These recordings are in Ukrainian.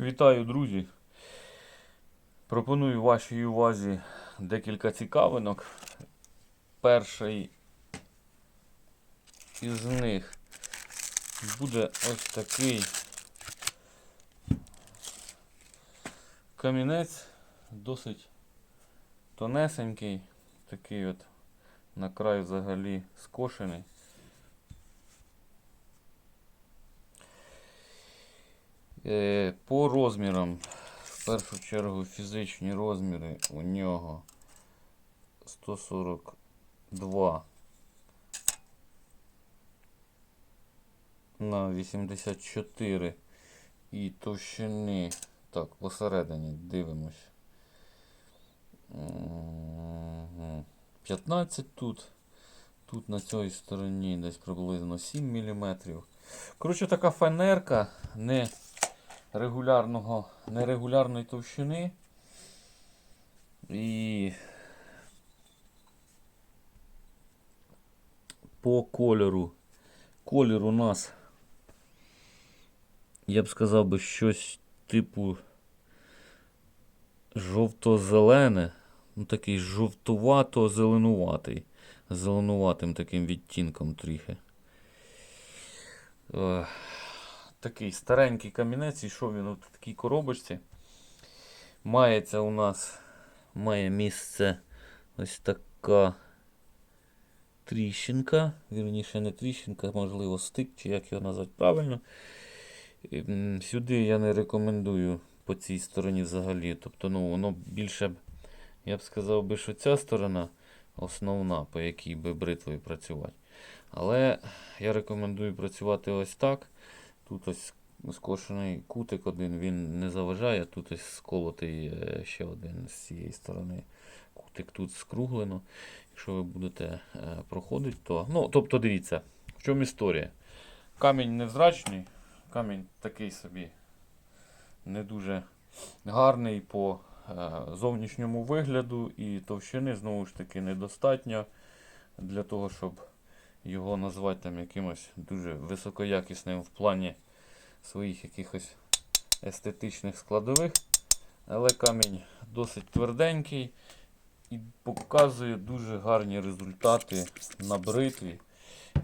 Вітаю, друзі! Пропоную вашій увазі декілька цікавинок. Перший із них буде ось такий камінець, досить тонесенький, такий от на край взагалі скошений. По розмірам, в першу чергу, фізичні розміри у нього 142 на 84 і товщини. Так, посередині дивимось. 15 тут. Тут на цій стороні десь приблизно 7 мм. Коротше, така фанерка не регулярного, нерегулярної товщини. І по кольору. Колір у нас, я б сказав би, щось типу жовто-зелене. Ну, такий жовтувато-зеленуватий. Зеленуватим таким відтінком трохи. Такий старенький камінець, ішов він у такій коробочці. Мається у нас має місце ось така тріщинка. Вірніше не тріщинка, можливо, стик, чи як його назвати правильно. Сюди я не рекомендую по цій стороні взагалі. Тобто, ну, воно більше, я б сказав би, що ця сторона основна, по якій би бритвою працювати. Але я рекомендую працювати ось так. Тут ось скошений кутик один, він не заважає. Тут ось сколотий е, ще один з цієї сторони. Кутик тут скруглено. Якщо ви будете е, проходити, то. Ну, тобто дивіться, в чому історія. Камінь невзрачний, камінь такий собі не дуже гарний по е, зовнішньому вигляду і товщини знову ж таки недостатньо для того, щоб його назвати там якимось дуже високоякісним в плані своїх якихось естетичних складових. Але камінь досить тверденький і показує дуже гарні результати на бритві.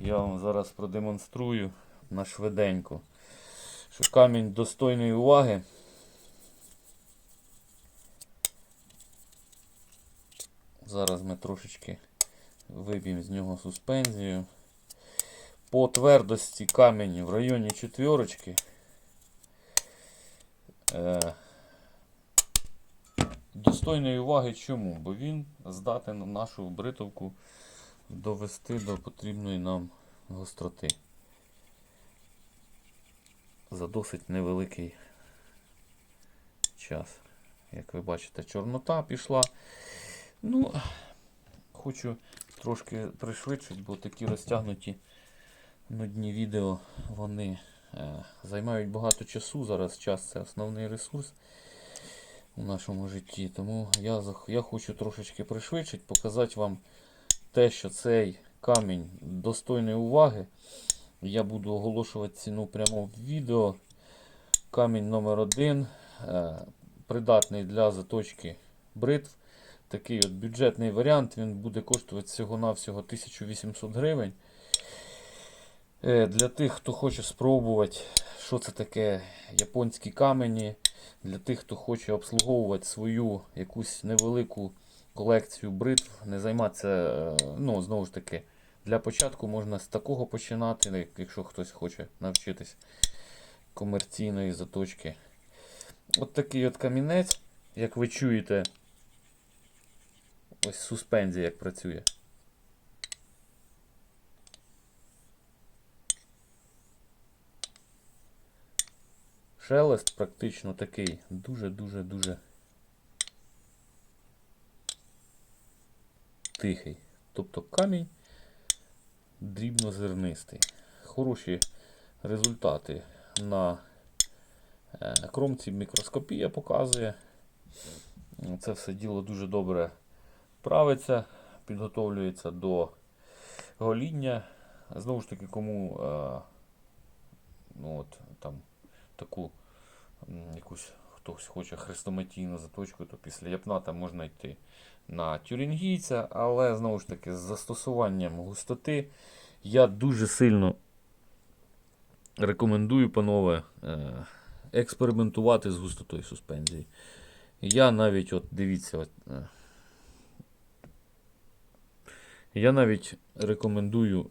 Я вам зараз продемонструю на швиденько, що камінь достойної уваги. Зараз ми трошечки виб'ємо з нього суспензію. По твердості камінь в районі четверочки. Е, достойної уваги чому? Бо він здатен нашу бритовку довести до потрібної нам гостроти. За досить невеликий час. Як ви бачите, чорнота пішла. Ну, хочу трошки пришвидшити, бо такі розтягнуті нудні відео вони е, займають багато часу. Зараз час це основний ресурс у нашому житті. Тому я, я хочу трошечки пришвидшити, показати вам те, що цей камінь достойний уваги. Я буду оголошувати ціну прямо в відео. Камінь номер один. е, Придатний для заточки бритв. Такий от бюджетний варіант. Він буде коштувати всього-навсього 1800 гривень. Е, Для тих, хто хоче спробувати, що це таке японські камені. Для тих, хто хоче обслуговувати свою якусь невелику колекцію бритв, не займатися, е, ну, знову ж таки, для початку можна з такого починати, якщо хтось хоче навчитись комерційної заточки. От такий от камінець, як ви чуєте, ось суспензія як працює. Шелест практично такий дуже-дуже-дуже тихий. Тобто камінь дрібнозернистий. Хороші результати на е, кромці мікроскопія показує. Це все діло дуже добре правиться, підготовлюється до гоління. Знову ж таки, кому е, ну от, там, таку якусь хтось хоче хрестоматійну заточку, то після япната можна йти на тюрінгійця, але знову ж таки з застосуванням густоти я дуже сильно рекомендую, панове, е, експериментувати з густотою суспензії. Я навіть, от дивіться, от, е, я навіть рекомендую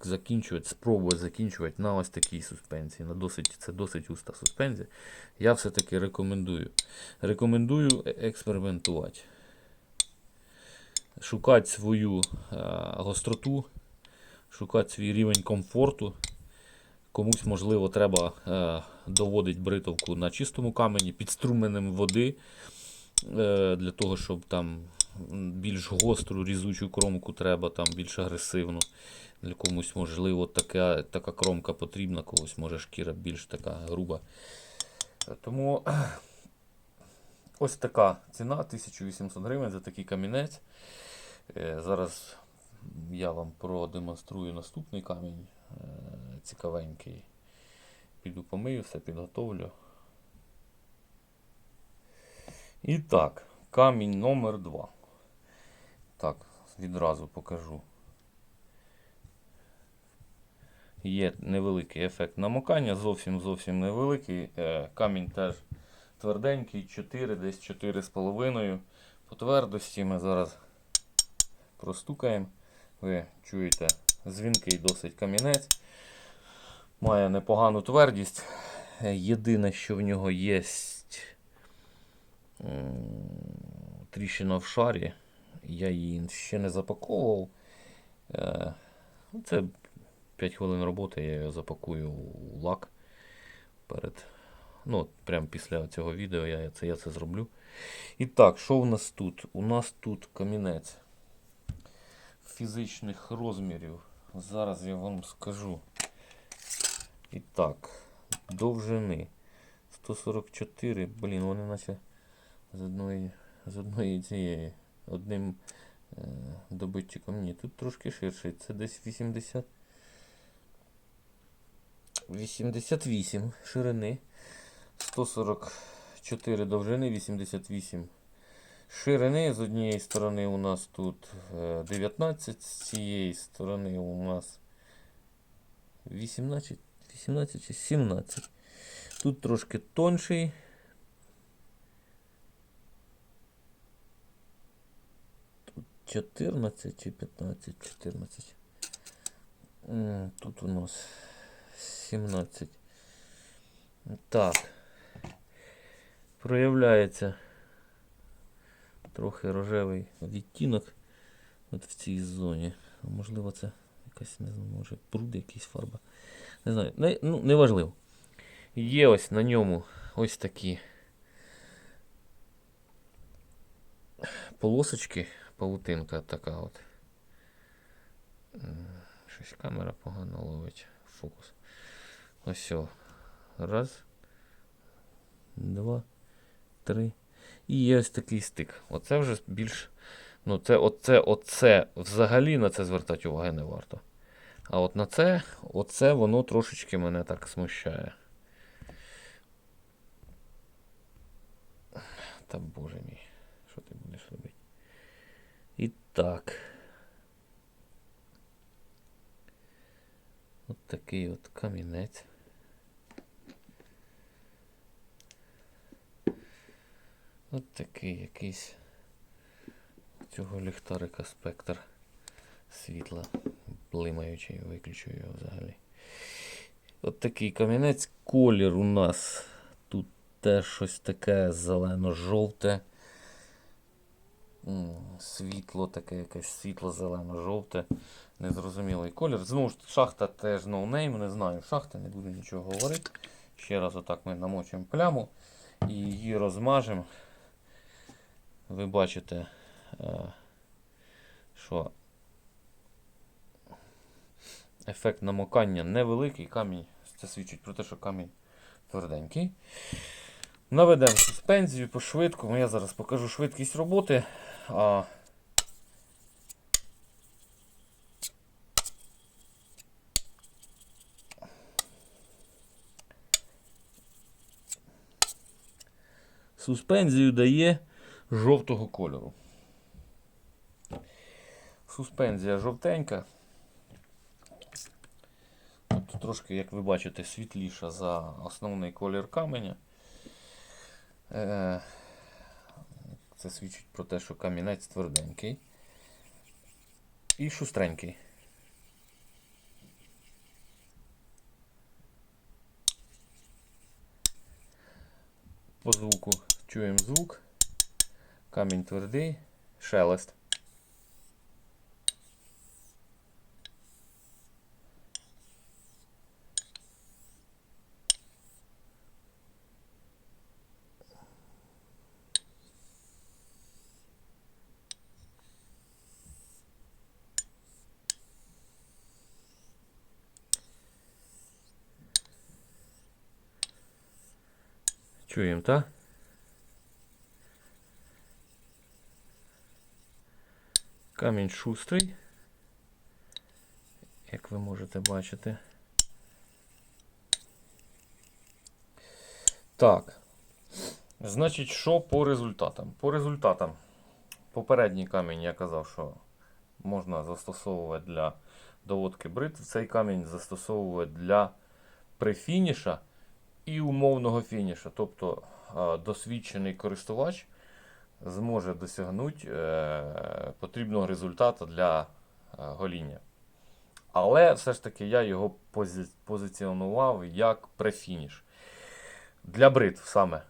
закінчувати, спробувати закінчувати на ось такій суспензії. На досить, це досить густа суспензія. Я все-таки рекомендую. Рекомендую е- експериментувати. Шукати свою е, гостроту, шукати свій рівень комфорту. Комусь, можливо, треба е, доводити бритовку на чистому камені під струменем води для того, щоб там більш гостру різучу кромку треба, там більш агресивну. Для комусь, можливо, така, така кромка потрібна, когось може шкіра більш така груба. Тому ось така ціна 1800 гривень за такий камінець. Е, Зараз я вам продемонструю наступний камінь е, цікавенький. Піду помию, все підготовлю. І так, камінь номер 2. Відразу покажу. Є невеликий ефект намокання, зовсім зовсім невеликий. Е, Камінь теж тверденький, 4, десь 4,5. По твердості ми зараз простукаємо. Ви чуєте, дзвінкий досить камінець. Має непогану твердість. Е, Єдине, що в нього є тріщина в шарі. Я її ще не запаковував. Е, ну, Це 5 хвилин роботи, я його запакую у лак перед. Ну, прямо після цього відео я це, я це зроблю. І так, що у нас тут? У нас тут камінець фізичних розмірів. Зараз я вам скажу. І так, довжини 144. Блін, вони наче з одної, з одної цієї одним е, добитчиком. Ні, тут трошки ширший. Це десь 80. 88 ширини. 144 довжини, 88 ширини. З однієї сторони у нас тут е, 19, з цієї сторони у нас 18, 18 чи 17. Тут трошки тонший. Тут 14 чи 15, 14. Тут у нас 17. Так. Проявляється трохи рожевий відтінок от в цій зоні. Можливо, це якась, не знаю, може, бруд, якийсь фарба. Не знаю. Не, ну, неважливо. Є ось на ньому ось такі полосочки, павутинка така от. Щось камера погано ловить фокус. Ось. о. Раз. Два. Три. І є ось такий стик. Оце вже більш. Ну, це, оце, оце взагалі на це звертати уваги не варто. А от на це, оце воно трошечки мене так смущає. Та боже мій, що ти будеш робити? І так. От такий от камінець. От такий якийсь цього ліхтарика спектр світла, блимаючий, виключу його взагалі. От такий камінець. Колір у нас тут теж щось таке зелено-жовте. Світло таке, якесь світло зелено-жовте. Незрозумілий колір. Знову ж шахта теж ноунейм, не знаю шахта, не буду нічого говорити. Ще раз отак ми намочимо пляму і її розмажемо. Ви бачите, е, що ефект намокання невеликий камінь. Це свідчить про те, що камінь тверденький. Наведемо суспензію по швидкому. Я зараз покажу швидкість роботи. А суспензію дає жовтого кольору. Суспензія жовтенька. Тут трошки, як ви бачите, світліша за основний колір каменя. Е, Це свідчить про те, що камінець тверденький і шустренький. По звуку чуємо звук. Камінь твердий, шелест. Чуємо, так? Камінь шустрий, як ви можете бачити. Так. Значить, що по результатам? По результатам. Попередній камінь я казав, що можна застосовувати для доводки бритв. Цей камінь застосовувати для префініша і умовного фініша. Тобто досвідчений користувач зможе досягнути е, потрібного результату для е, гоління. Але все ж таки я його пози- позиціонував як префініш. Для бритв саме.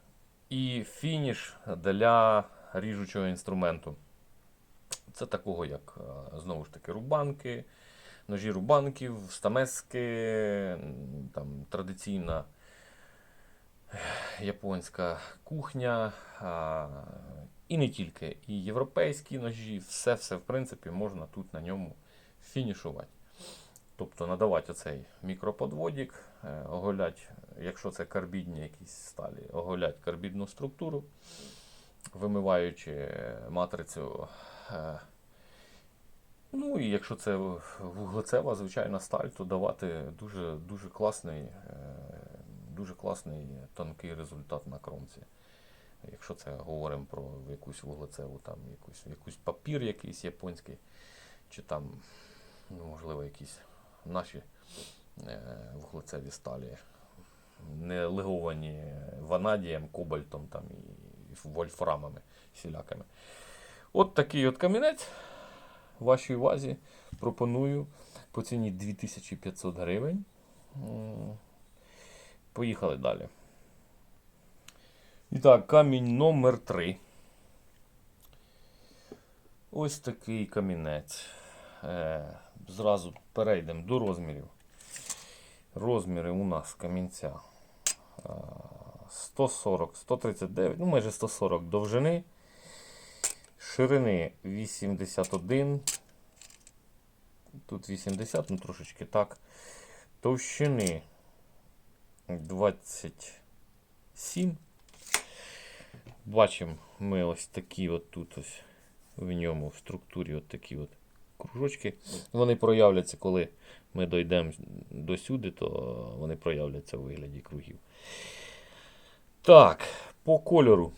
І фініш для ріжучого інструменту. Це такого, як е, знову ж таки рубанки, ножі рубанків, стамески, там, традиційна японська кухня. а, І не тільки. І європейські ножі, все-все, в принципі, можна тут на ньому фінішувати. Тобто надавати оцей мікроподводік, е, оголять, якщо це карбідні якісь сталі, оголять карбідну структуру, вимиваючи матрицю. е, Ну і якщо це вуглецева звичайна сталь, то давати дуже, дуже класний, е, дуже класний тонкий результат на кромці. Якщо це говоримо про якусь вуглецеву, там якусь, якусь папір якийсь японський, чи там, ну, можливо, якісь наші е, вуглецеві сталі, не леговані ванадієм, кобальтом там, і вольфрамами всілякими. От такий от камінець вашій увазі пропоную по ціні 2500 гривень. Поїхали далі. І так, камінь номер 3. Ось такий камінець. Е, зразу перейдемо до розмірів. Розміри у нас камінця е, 140, 139, ну майже 140 довжини. Ширини 81. Тут 80, ну трошечки так. Товщини 27. Бачимо ми ось такі от тут ось в ньому в структурі от такі от кружочки. Вони проявляться, коли ми дійдемо до сюди, то вони проявляться у вигляді кругів. Так, по кольору.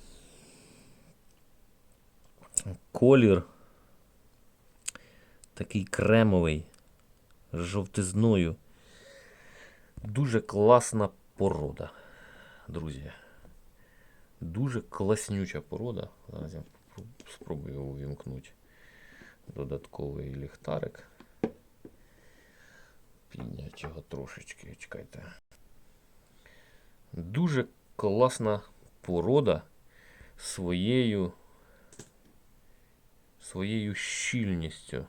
Колір такий кремовий, з жовтизною. Дуже класна порода, друзі. Дуже класнюча порода. Зараз я спробую увімкнути додатковий ліхтарик. Підняти його трошечки, чекайте. Дуже класна порода своєю своєю щільністю.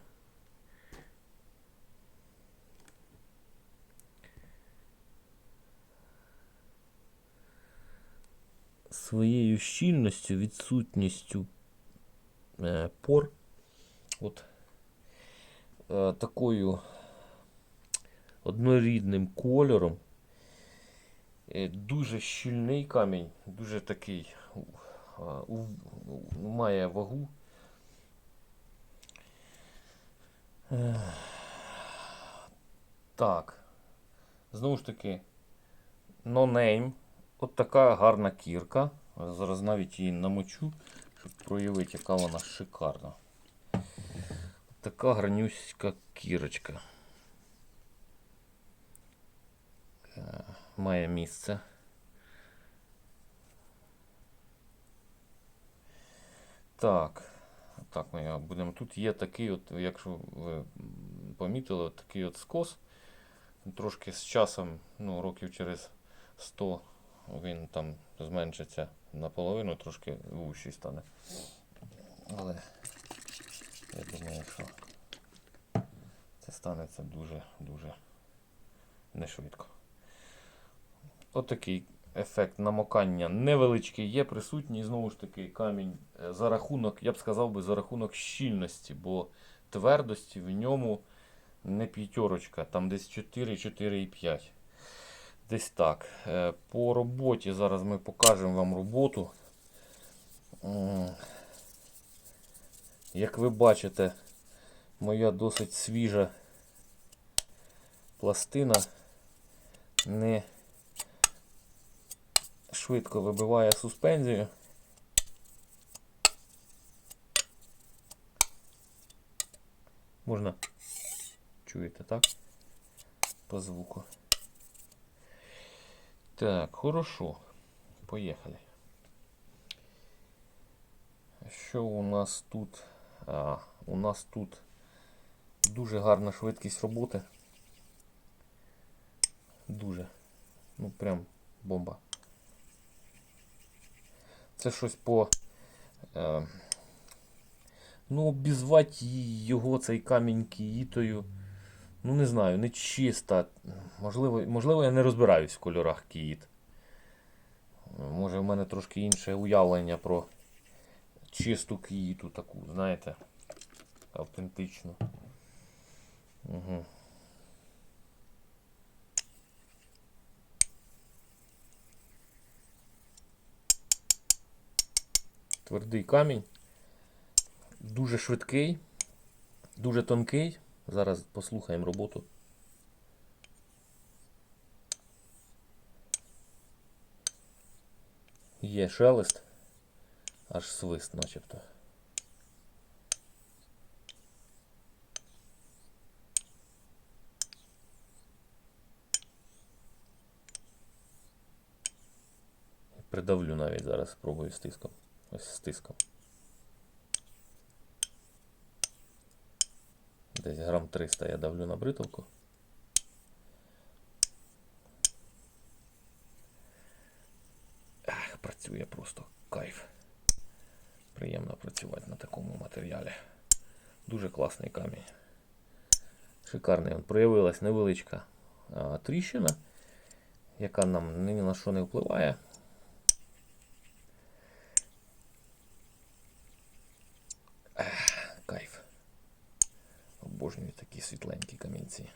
Своєю щільністю, відсутністю е, пор. От е, такою однорідним кольором. Е, дуже щільний камінь, дуже такий е, у- має вагу. Ех. Так. Знову ж таки, no name. От така гарна кірка. Зараз навіть її намочу, щоб проявити, яка вона шикарна. Така гранюська кірочка. Е, Має місце. Так. Так, ми його будемо. Тут є такий, от, якщо ви помітили, от такий от скос. Трошки з часом, ну, років через 100 він там зменшиться наполовину, трошки вущий стане. Але я думаю, що це станеться дуже-дуже нешвидко. Отакий ефект намокання невеличкий є присутній. Знову ж таки, камінь е, за рахунок, я б сказав би, за рахунок щільності, бо твердості в ньому не п'ятерочка, там десь 4, 4,5. Десь так. Е, По роботі зараз ми покажемо вам роботу. Як ви бачите, моя досить свіжа пластина не швидко вибиває суспензію. Можна чуєте, так? По звуку. Так, хорошо. Поїхали. Що у нас тут? А, у нас тут дуже гарна швидкість роботи. Дуже. Ну прям бомба. Це щось по. Е, ну, обізвати його цей камінь кіїтою. Ну, не знаю, не чиста. Можливо, можливо, я не розбираюсь в кольорах кіїт. Може, в мене трошки інше уявлення про чисту кіїту таку, знаєте, автентичну. Угу. Твердий камінь. Дуже швидкий, дуже тонкий. Зараз послухаємо роботу. Є шелест, аж свист начебто. Придавлю навіть зараз, спробую стиском. Ось стиском. Десь грам 300 я давлю на бритовку. Ах, працює просто кайф. Приємно працювати на такому матеріалі. Дуже класний камінь. Шикарний. Він проявилась невеличка тріщина, яка нам ні на що не впливає. Ех, Кайф. Обожнюю такі світленькі камінці.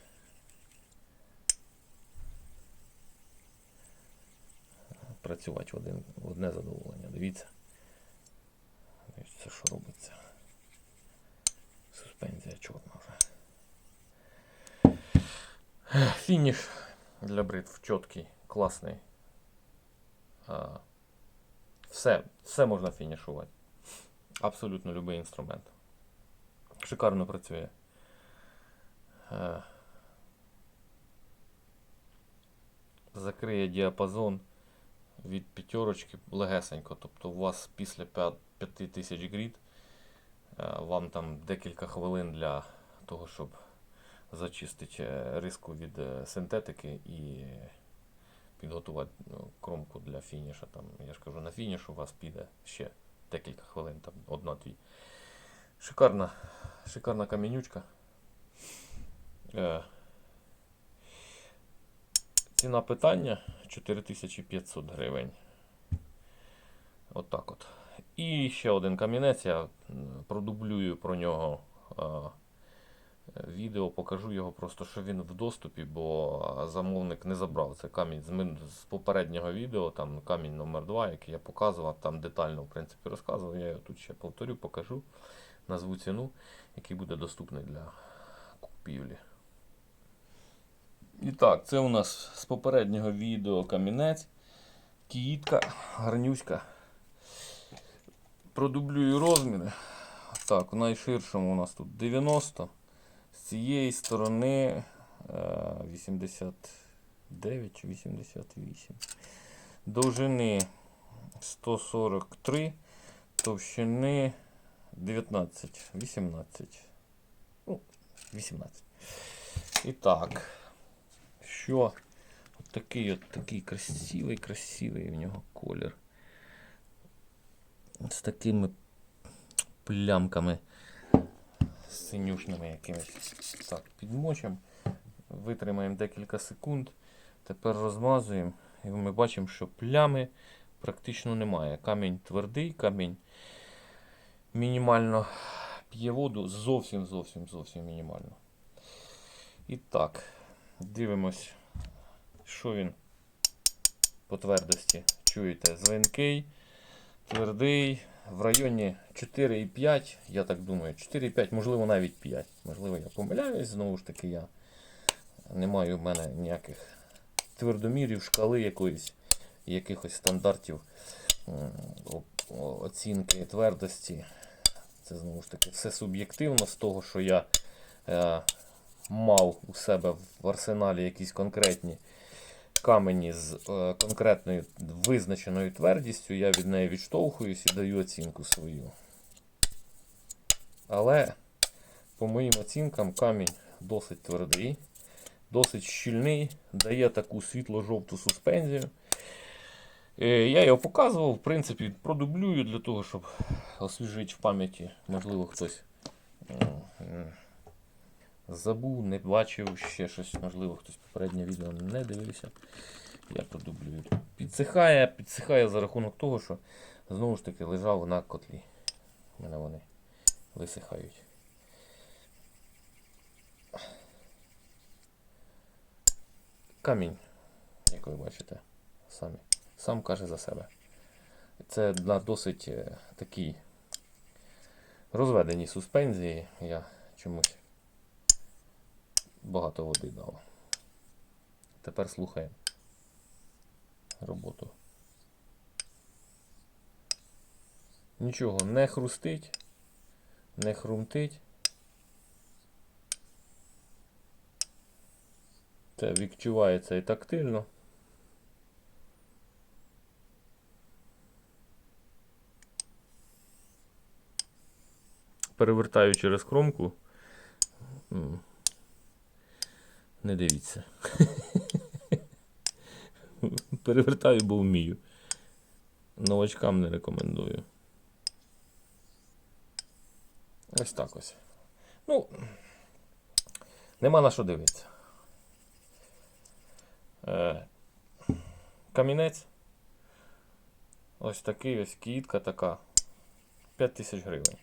Працювати в, один, в одне задоволення. Дивіться. Дивіться, що робиться. Суспензія чорна вже. Фініш для бритв чіткий, класний. Все, все можна фінішувати. Абсолютно будь-який інструмент. Шикарно працює. Е, Закриє діапазон від п'ятерочки легесенько. Тобто у вас після 5000 грід е, вам там декілька хвилин для того, щоб зачистити е, риску від синтетики і підготувати ну, кромку для фініша. Там, я ж кажу, на фініш у вас піде ще декілька хвилин, там одна-дві. Шикарна, шикарна камінючка. Е, Ціна питання 4500 гривень. Отак от, І ще один камінець. Я продублюю про нього е, відео, покажу його просто, що він в доступі, бо замовник не забрав. Це камінь з попереднього відео, там камінь номер 2 який я показував, там детально в принципі розказував. Я його тут ще повторю, покажу, назву ціну, який буде доступний для купівлі. І так, це у нас з попереднього відео камінець, кіїтка, гарнюська. продублюю розміри. Так, у найширшому у нас тут 90. З цієї сторони е, 89 чи 88. Довжини 143, товщини 19, 18. Ну, 18. І так, що? От такий от такий красивий, красивий в нього колір. З такими плямками синюшними якимись. Так, підмочимо, витримаємо декілька секунд. Тепер розмазуємо. І ми бачимо, що плями практично немає. Камінь твердий, камінь мінімально п'є воду, зовсім зовсім зовсім мінімально. І так, дивимось, що він по твердості. Чуєте, звинкий, твердий, в районі 4,5, я так думаю, 4,5, можливо навіть 5. Можливо, я помиляюсь, знову ж таки, я не маю в мене ніяких твердомірів, шкали якоїсь, якихось стандартів оцінки твердості. Це знову ж таки все суб'єктивно з того, що я е, мав у себе в арсеналі якісь конкретні камені з е, конкретною визначеною твердістю, я від неї відштовхуюсь і даю оцінку свою. Але, по моїм оцінкам, камінь досить твердий, досить щільний, дає таку світло-жовту суспензію. Е, Я його показував, в принципі, продублюю для того, щоб освіжити в пам'яті, можливо, хтось забув, не бачив ще щось, можливо, хтось попереднє відео не дивився. Я продублюю. Підсихає, підсихає за рахунок того, що знову ж таки лежав на котлі. У мене вони висихають. Камінь, як ви бачите, самі. Сам каже за себе. Це на досить е, такій розведеній суспензії. Я чомусь багато води дав. Тепер слухаємо роботу. Нічого не хрустить, не хрумтить. Це відчувається і тактильно. Перевертаю через кромку. Не дивіться. Перевертаю, бо вмію. Новачкам не рекомендую. Ось так ось. Ну, нема на що дивитися. Е, камінець. Ось такий ось кітка така. 5 тисяч гривень.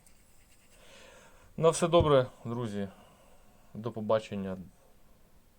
На все добре, друзі. До побачення.